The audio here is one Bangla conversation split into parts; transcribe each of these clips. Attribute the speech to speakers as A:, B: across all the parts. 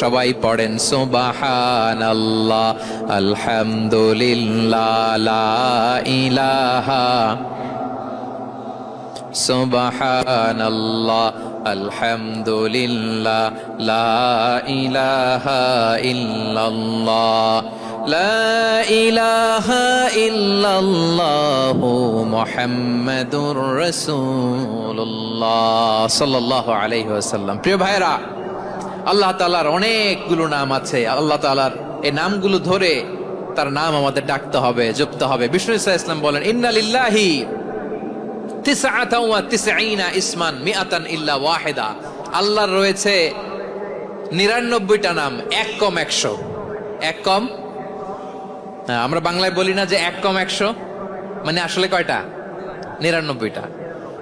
A: সবাই পড়েন সোবাহান আল্লাহ আলহামদুলিল্লাহ ইলাহা সুবহান আল্লাহ আলহামদুলিল্লাহ, লা ইলাহা ইল্লাল্লাহ, লা ইলাহা ইল্লাল্লাহ মুহাম্মাদুর রাসূলুল্লাহ, সাল্লাল্লাহু আলাইহি ওয়াসাল্লাম। প্রিয় ভাইরা আল্লাহ তালার অনেকগুলো নাম আছে। আল্লাহ তালার এই নামগুলো ধরে তার নাম আমাদের ডাকতে হবে জপতে হবে। বিষ্ণু ইসা ইসলাম বলেন ইন্না লিল্লাহি তিসআতা ওয়া তিসঈনা ইসমান ওয়াহিদা। আল্লাহর রয়েছে নিরানব্বইটা নাম এক কম একশো। এক কম? হ্যাঁ, আমরা বাংলায় বলি না যে এক কম একশো মানে আসলে কয়টা? নিরানব্বইটা।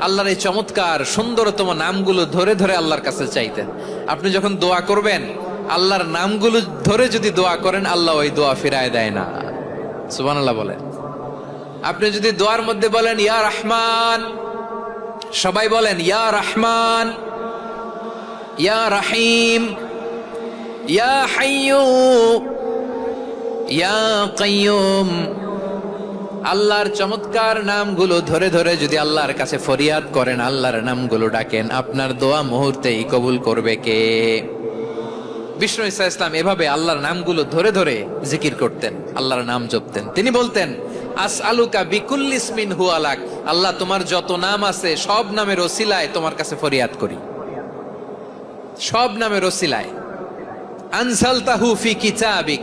A: আল্লাহর এই চমৎকার, সুন্দরতম নামগুলো ধরে ধরে আল্লাহর কাছে চাইতেন। আপনি যখন দোয়া করবেন, আল্লাহর নামগুলো ধরে যদি দোয়া করেন, আল্লাহ ওই দোয়া ফিরায় দেয় না। সুবান আল্লাহ বলেন। আপনি যদি দোয়ার মধ্যে বলেন, ইয়া রহমান, সবাই বলেন, ইয়া রহমান, ইয়া রাহিম, ইয়া হাইয়ু, ইয়া কাইয়ুম আল্লাহর চমৎকার নামগুলো ধরে ধরে যদি আল্লাহর কাছে ফরিয়াদ করেন, আল্লাহর নামগুলো ডাকেন, আপনার দোয়া মুহূর্তেই কবুল করবে কে? বিষ্ণু ইসা ইসলাম এভাবে আল্লাহর নামগুলো ধরে ধরে জিকির করতেন, আল্লাহর নাম জপতেন। তিনি বলতেন আস আলুকা বিকুল্লিসমিন হু আলাক আল্লাহ তোমার যত নাম আছে সব নামের ওসিলায় তোমার কাছে ফরিয়াদ করি। সব নামের ওসিলায়। আনসাল তাহু ফি কিতাবিক